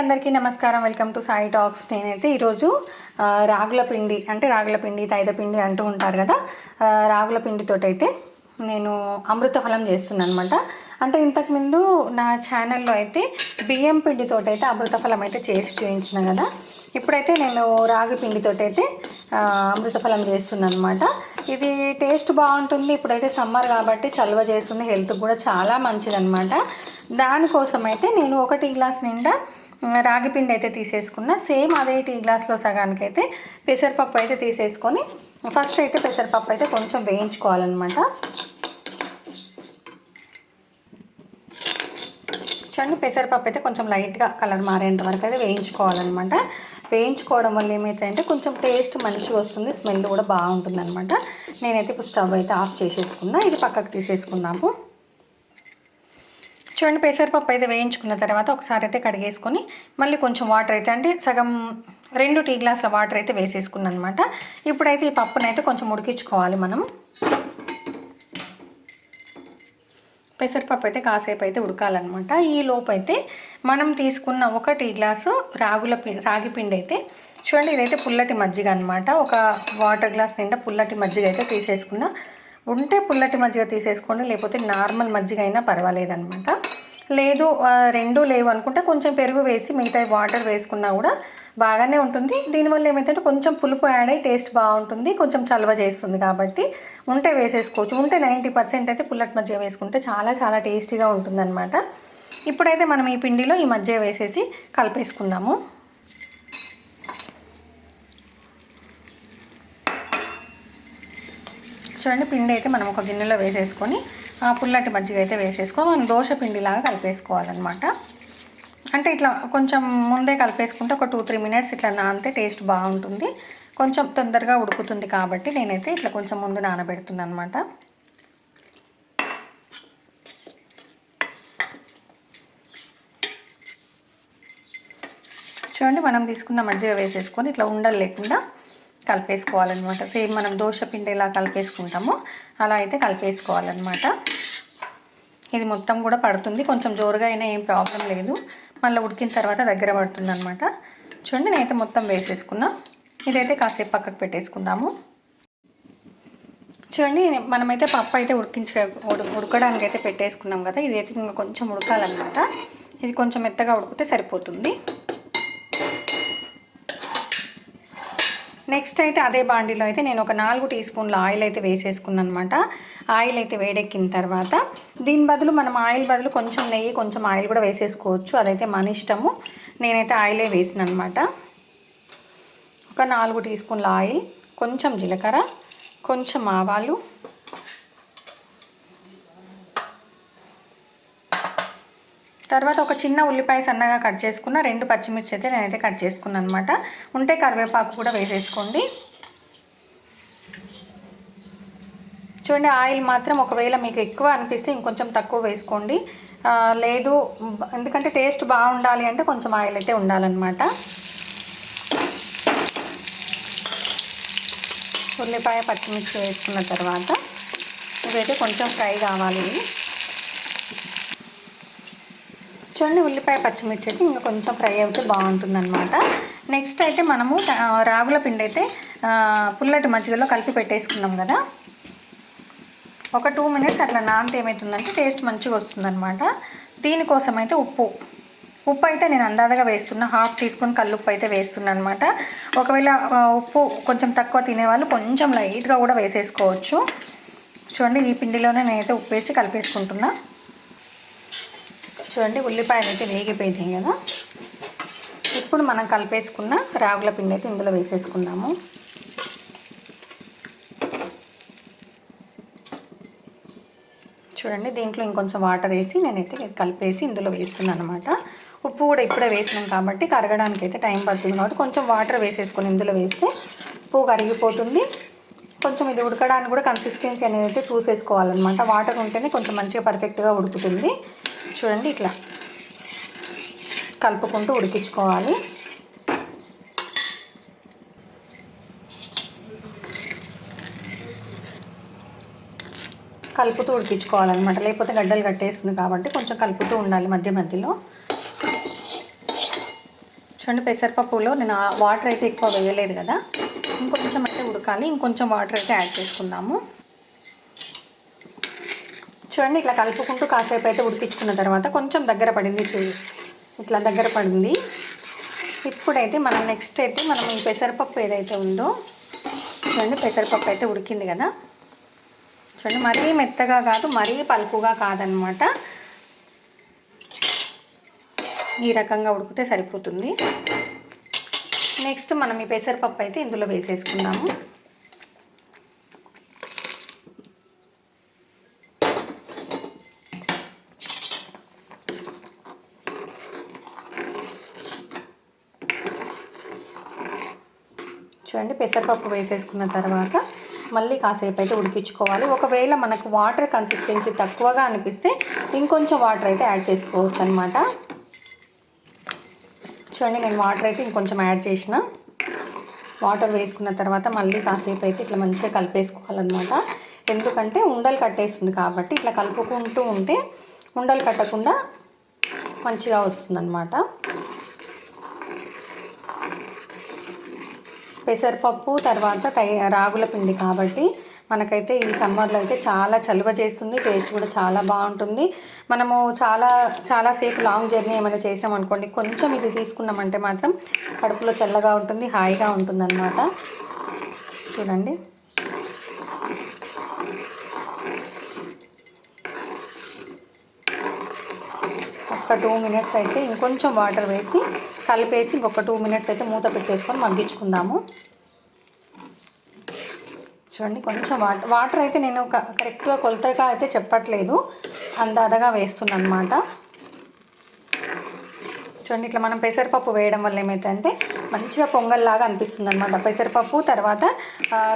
అందరికీ నమస్కారం. Welcome to Sai talks. నేనైతే ఈరోజు రాగుల పిండి అంటే రాగుల పిండి తైద పిండి అంటూ ఉంటారు కదా రాగుల పిండితోటి అయితే నేను అమృతఫలం చేస్తున్నాను అనమాట అంటే ఇంతకుముందు నా ఛానల్లో అయితే బియ్యం పిండితో అయితే అమృతఫలం అయితే చేసి చూపించిన కదా ఇప్పుడైతే నేను రాగి పిండితోటైతే అయితే చేస్తున్నాను అనమాట ఇది టేస్ట్ బాగుంటుంది ఇప్పుడైతే సమ్మర్ కాబట్టి చలువ చేస్తుంది హెల్త్ కూడా చాలా మంచిదనమాట దానికోసం అయితే నేను ఒకటి గ్లాస్ నిండా రాగి పిండి అయితే తీసేసుకున్న. సేమ్ అదే టీ గ్లాస్లో సగానికి అయితే పెసరపప్పు అయితే తీసేసుకొని ఫస్ట్ అయితే పెసరపప్పు అయితే కొంచెం వేయించుకోవాలన్నమాట. చూడండి పెసరపప్పు అయితే కొంచెం లైట్గా కలర్ మారేంత వరకు అయితే వేయించుకోవాలన్నమాట. వేయించుకోవడం వల్ల ఏమవుతాయంటే కొంచెం టేస్ట్ మంచిగా వస్తుంది స్మెల్ కూడా బాగుంటుంది అనమాట నేనైతే ఇప్పుడు స్టవ్ అయితే ఆఫ్ చేసేసుకున్నా. ఇది పక్కకు తీసేసుకున్నాము చూడండి పెసరపప్పు అయితే వేయించుకున్న తర్వాత ఒకసారి అయితే కడిగేసుకొని మళ్ళీ కొంచెం వాటర్ అయితే అంటే సగం రెండు టీ గ్లాసుల వాటర్ అయితే వేసేసుకున్నాను అనమాట ఇప్పుడైతే ఈ పప్పునైతే అయితే కొంచెం ఉడికించుకోవాలి మనం. పెసరపప్పు అయితే కాసేపు అయితే ఉడకాలన్నమాట. ఈ లోపు అయితే మనం తీసుకున్న ఒక టీ గ్లాసు రాగుల పి రాగి పిండి అయితే చూడండి ఇదైతే పుల్లటి మజ్జిగ అనమాట ఒక వాటర్ గ్లాస్ నిండా పుల్లటి మజ్జిగ అయితే తీసేసుకున్నా ఉంటే పుల్లటి మజ్జిగ తీసేసుకోండి లేకపోతే నార్మల్ మజ్జిగ అయినా పర్వాలేదన్నమాట. లేదు రెండు లేవు అనుకుంటే కొంచెం పెరుగు వేసి మిగతా వాటర్ వేసుకున్నా కూడా బాగానే ఉంటుంది. దీనివల్ల ఏమైందంటే కొంచెం పులుపు యాడ్ అయ్యి టేస్ట్ బాగుంటుంది కొంచెం చలవ చేస్తుంది కాబట్టి ఉంటే వేసేసుకోవచ్చు. ఉంటే నైంటీ పర్సెంట్ అయితే పుల్లటి మజ్జిగ వేసుకుంటే చాలా చాలా టేస్టీగా ఉంటుందన్నమాట. ఇప్పుడైతే మనం ఈ పిండిలో ఈ మజ్జిగ వేసేసి కలిపేసుకుందాము. చూడండి పిండి అయితే మనం ఒక గిన్నెలో వేసేసుకొని ఆ పుల్లటి మజ్జిగ అయితే వేసేసుకొని మనం దోశ పిండిలాగా కలిపేసుకోవాలన్నమాట. అంటే ఇట్లా కొంచెం ముందే కలిపేసుకుంటే ఒక టూ త్రీ మినిట్స్ ఇట్లా నానితే టేస్ట్ బాగుంటుంది. కొంచెం తొందరగా ఉడుకుతుంది కాబట్టి నేనైతే ఇట్లా కొంచెం ముందు నానబెడుతున్నాను అనమాట చూడండి మనం తీసుకున్న మజ్జిగ వేసేసుకొని ఇట్లా ఉండలు లేకుండా కలిపేసుకోవాలన్నమాట. సేమ్ మనం దోశ పిండి ఎలా కలిపేసుకుంటామో అలా అయితే కలిపేసుకోవాలన్నమాట. ఇది మొత్తం కూడా పడుతుంది. కొంచెం జోరుగా అయినా ఏం ప్రాబ్లం లేదు. మళ్ళీ ఉడికిన తర్వాత దగ్గర పడుతుంది అనమాట చూడండి నేనైతే మొత్తం వేసేసుకున్నా. ఇదైతే కాసేపు పక్కకు పెట్టేసుకుందాము. చూడండి మనమైతే పప్పు అయితే ఉడికించ ఉడకడానికి అయితే పెట్టేసుకున్నాం కదా. ఇది అయితే ఇంకా కొంచెం ఉడకాలన్నమాట. ఇది కొంచెం మెత్తగా ఉడికితే సరిపోతుంది. నెక్స్ట్ అయితే అదే బాండీలో అయితే నేను ఒక నాలుగు టీ స్పూన్ల ఆయిల్ అయితే వేసేసుకున్నాను అనమాట ఆయిల్ అయితే వేడెక్కిన తర్వాత దీని బదులు మనం ఆయిల్ బదులు కొంచెం నెయ్యి కొంచెం ఆయిల్ కూడా వేసేసుకోవచ్చు. అదైతే మన ఇష్టము. నేనైతే ఆయిలే వేసిన అనమాట ఒక నాలుగు టీ స్పూన్ల ఆయిల్ కొంచెం జీలకర్ర కొంచెం ఆవాలు తర్వాత ఒక చిన్న ఉల్లిపాయ సన్నగా కట్ చేసుకున్న రెండు పచ్చిమిర్చి అయితే నేనైతే కట్ చేసుకున్నాను అనమాట ఉంటే కరివేపాకు కూడా వేసేసుకోండి. చూడండి ఆయిల్ మాత్రం ఒకవేళ మీకు ఎక్కువ అనిపిస్తే ఇంకొంచెం తక్కువ వేసుకోండి. లేదు ఎందుకంటే టేస్ట్ బాగుండాలి అంటే కొంచెం ఆయిల్ అయితే ఉండాలన్నమాట. ఉల్లిపాయ పచ్చిమిర్చి వేసుకున్న తర్వాత ఇవైతే కొంచెం ఫ్రై కావాలి. చూడండి ఉల్లిపాయ పచ్చిమిర్చి అయితే ఇంకా కొంచెం ఫ్రై అయితే బాగుంటుంది అనమాట నెక్స్ట్ అయితే మనము రాగుల పిండి అయితే పుల్లటి మజ్జిగలో కలిపి పెట్టేసుకున్నాం కదా. ఒక టూ మినిట్స్ అట్లా నానితే ఏమవుతుందంటే టేస్ట్ మంచిగా వస్తుందన్నమాట. దీనికోసం అయితే ఉప్పు. ఉప్పు అయితే నేను అందాజగా వేస్తున్నా హాఫ్ టీ స్పూన్ కల్లుప్పు అయితే వేస్తున్నాను అనమాట ఒకవేళ ఉప్పు కొంచెం తక్కువ తినేవాళ్ళు కొంచెం లైట్గా కూడా వేసేసుకోవచ్చు. చూడండి ఈ పిండిలోనే నేనైతే ఉప్పు వేసి కలిపేసుకుంటున్నాను చూడండి ఉల్లిపాయలు అయితే వేగిపోయినాయి కదా. ఇప్పుడు మనం కలిపేసుకున్న రాగుల పిండి అయితే ఇందులో వేసేసుకున్నాము చూడండి దీంట్లో ఇంకొంచెం వాటర్ వేసి నేనైతే కలిపేసి ఇందులో వేస్తున్నాను అనమాట ఉప్పు కూడా ఇప్పుడే వేసినాం కాబట్టి కరగడానికి అయితే టైం పడుతుంది కాబట్టి కొంచెం వాటర్ వేసేసుకొని ఇందులో వేస్తే ఉప్పు కరిగిపోతుంది. కొంచెం ఇది ఉడకడానికి కూడా కన్సిస్టెన్సీ అనేది అయితే చూసేసుకోవాలన్నమాట. వాటర్ ఉంటేనే కొంచెం మంచిగా పర్ఫెక్ట్గా ఉడుకుతుంది. చూడండి ఇట్లా కలుపుకుంటూ ఉడికించుకోవాలి. కలుపుతూ ఉడికించుకోవాలన్నమాట. లేకపోతే గడ్డలు కట్టేస్తుంది కాబట్టి కొంచెం కలుపుతూ ఉండాలి మధ్య మధ్యలో. చూడండి పెసరపప్పులో నేను వాటర్ అయితే ఎక్కువ వేయలేదు కదా. ఇంకొంచెం అయితే ఉడకాలి. ఇంకొంచెం వాటర్ అయితే యాడ్ చేసుకుందాము. చూడండి ఇట్లా కలుపుకుంటూ కాసేపు అయితే ఉడికించుకున్న తర్వాత కొంచెం దగ్గర పడింది చూ ఇట్లా దగ్గర పడింది. ఇప్పుడైతే మనం నెక్స్ట్ అయితే మనం ఈ పెసరపప్పు ఏదైతే ఉందో చూడండి పెసరపప్పు అయితే ఉడికింది కదా. చూడండి మరీ మెత్తగా కాదు మరీ పలుకుగా కాదనమాట. ఈ రకంగా ఉడికితే సరిపోతుంది. నెక్స్ట్ మనం ఈ పెసరపప్పు అయితే ఇందులో వేసేసుకుందాము. చూడండి పెసరపప్పు వేసేసుకున్న తర్వాత మళ్ళీ కాసేపు అయితే ఉడికించుకోవాలి. ఒకవేళ మనకు వాటర్ కన్సిస్టెన్సీ తక్కువగా అనిపిస్తే ఇంకొంచెం వాటర్ అయితే యాడ్ చేసుకోవచ్చు అనమాట చూడండి నేను వాటర్ అయితే ఇంకొంచెం యాడ్ చేసిన. వాటర్ వేసుకున్న తర్వాత మళ్ళీ కాసేపు అయితే ఇట్లా మంచిగా కలిపేసుకోవాలన్నమాట. ఎందుకంటే ఉండలు కట్టేస్తుంది కాబట్టి ఇట్లా కలుపుకుంటూ ఉంటే ఉండలు కట్టకుండా మంచిగా వస్తుందన్నమాట. పెసరపప్పు తర్వాత తై రాగుల పిండి కాబట్టి మనకైతే ఈ సమ్మర్లో అయితే చాలా చలువ చేస్తుంది టేస్ట్ కూడా చాలా బాగుంటుంది. మనము చాలా చాలాసేపు లాంగ్ జర్నీ ఏమైనా చేసాం అనుకోండి కొంచెం ఇది తీసుకున్నామంటే మాత్రం కడుపులో చల్లగా ఉంటుంది హాయిగా ఉంటుంది అన్నమాట చూడండి. ఒక టూ మినిట్స్ అయితే ఇంకొంచెం వాటర్ వేసి కలిపేసి ఇంకొక టూ మినిట్స్ అయితే మూత పెట్టేసుకొని మగ్గించుకుందాము. చూడండి కొంచెం వాటర్ వాటర్ అయితే నేను కరెక్ట్గా కొలతగా అయితే చెప్పట్లేదు. అందాదగా వేస్తున్నాను అనమాట చూడండి ఇట్లా మనం పెసరపప్పు వేయడం వల్ల ఏమైతే అంటే మంచిగా పొంగల్లాగా అనిపిస్తుంది అనమాట పెసరపప్పు తర్వాత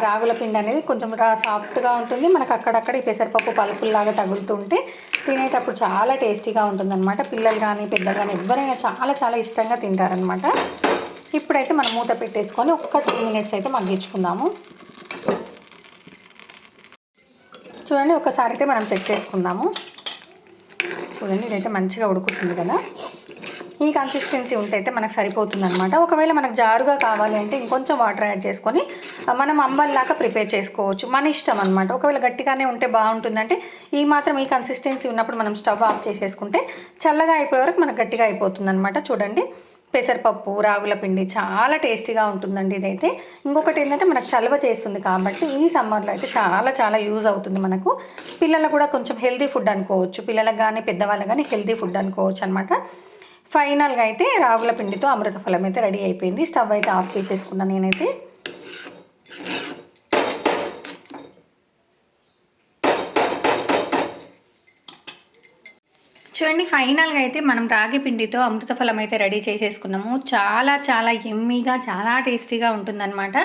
రాగుల పిండి అనేది కొంచెం రా సాఫ్ట్గా ఉంటుంది. మనకు అక్కడక్కడ ఈ పెసరపప్పు పలుపుల్లాగా తగులుతుంటే తినేటప్పుడు చాలా టేస్టీగా ఉంటుందన్నమాట. పిల్లలు కానీ పెద్దలు కానీ ఎవరైనా చాలా చాలా ఇష్టంగా తింటారనమాట ఇప్పుడైతే మనం మూత పెట్టేసుకొని ఒక్క టూ మినిట్స్ అయితే మగ్గించుకుందాము. చూడండి ఒకసారి అయితే మనం చెక్ చేసుకుందాము. చూడండి ఇదైతే మంచిగా ఉడుకుతుంది కదా. ఈ కన్సిస్టెన్సీ ఉంటే అయితే మనకు సరిపోతుంది అనమాట ఒకవేళ మనకు జారుగా కావాలి అంటే ఇంకొంచెం వాటర్ యాడ్ చేసుకొని మనం అంబల్లాగా ప్రిపేర్ చేసుకోవచ్చు. మన ఇష్టం అనమాట ఒకవేళ గట్టిగానే ఉంటే బాగుంటుందంటే ఈ మాత్రం ఈ కన్సిస్టెన్సీ ఉన్నప్పుడు మనం స్టవ్ ఆఫ్ చేసేసుకుంటే చల్లగా అయిపోయే వరకు మనకు గట్టిగా అయిపోతుంది అనమాట చూడండి పెసరపప్పు రాగుల పిండి చాలా టేస్టీగా ఉంటుందండి ఇదైతే. ఇంకొకటి ఏంటంటే మనకు చలవ చేస్తుంది కాబట్టి ఈ సమ్మర్లో అయితే చాలా చాలా యూజ్ అవుతుంది మనకు. పిల్లలకు కూడా కొంచెం హెల్తీ ఫుడ్ అనుకోవచ్చు. పిల్లలకు కానీ పెద్దవాళ్ళకి కానీ హెల్తీ ఫుడ్ అనుకోవచ్చు అనమాట ఫైనల్గా అయితే రాగుల పిండితో అమృతఫలం అయితే రెడీ అయిపోయింది. స్టవ్ అయితే ఆఫ్ చేసేసుకున్నాను నేనైతే. చూడండి ఫైనల్గా అయితే మనం రాగి పిండితో అమృతఫలం అయితే రెడీ చేసేసుకున్నాము. చాలా చాలా ఎమ్మీగా చాలా టేస్టీగా ఉంటుందన్నమాట.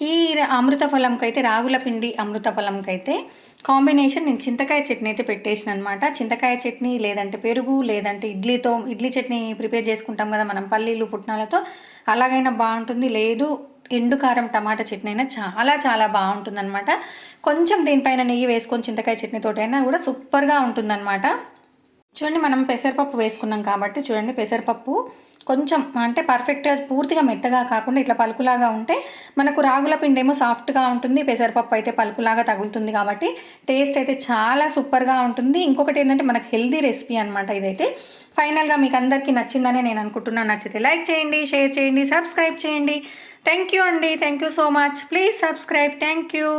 ఈ అమృత ఫలంకైతే రాగుల పిండి అమృత ఫలంకైతే కాంబినేషన్ నేను చింతకాయ చట్నీ అయితే పెట్టేసిన అనమాట చింతకాయ చట్నీ లేదంటే పెరుగు లేదంటే ఇడ్లీతో ఇడ్లీ చట్నీ ప్రిపేర్ చేసుకుంటాం కదా మనం పల్లీలు పుట్నాలతో అలాగైనా బాగుంటుంది. లేదు ఎండు కారం టమాటా చట్నీ అయినా చాలా చాలా బాగుంటుంది అనమాట కొంచెం దీనిపైన నెయ్యి వేసుకొని చింతకాయ చట్నీతోటి అయినా కూడా సూపర్గా ఉంటుందన్నమాట చూడండి మనం పెసరపప్పు వేసుకున్నాం కాబట్టి చూడండి పెసరపప్పు కొంచెం అంటే పర్ఫెక్ట్గా పూర్తిగా మెత్తగా కాకుండా ఇట్లా పలుకులాగా ఉంటే మనకు రాగుల పిండి ఏమో సాఫ్ట్గా ఉంటుంది పెసరపప్పు అయితే పలుకులాగా తగులుతుంది కాబట్టి టేస్ట్ అయితే చాలా సూపర్గా ఉంటుంది. ఇంకొకటి ఏంటంటే మనకు హెల్దీ రెసిపీ అనమాట ఇదైతే. ఫైనల్గా మీకు అందరికీ నచ్చిందని నేను అనుకుంటున్నాను. నచ్చితే లైక్ చేయండి షేర్ చేయండి సబ్స్క్రైబ్ చేయండి. థ్యాంక్ యూ అండి. Thank you so much please subscribe thank you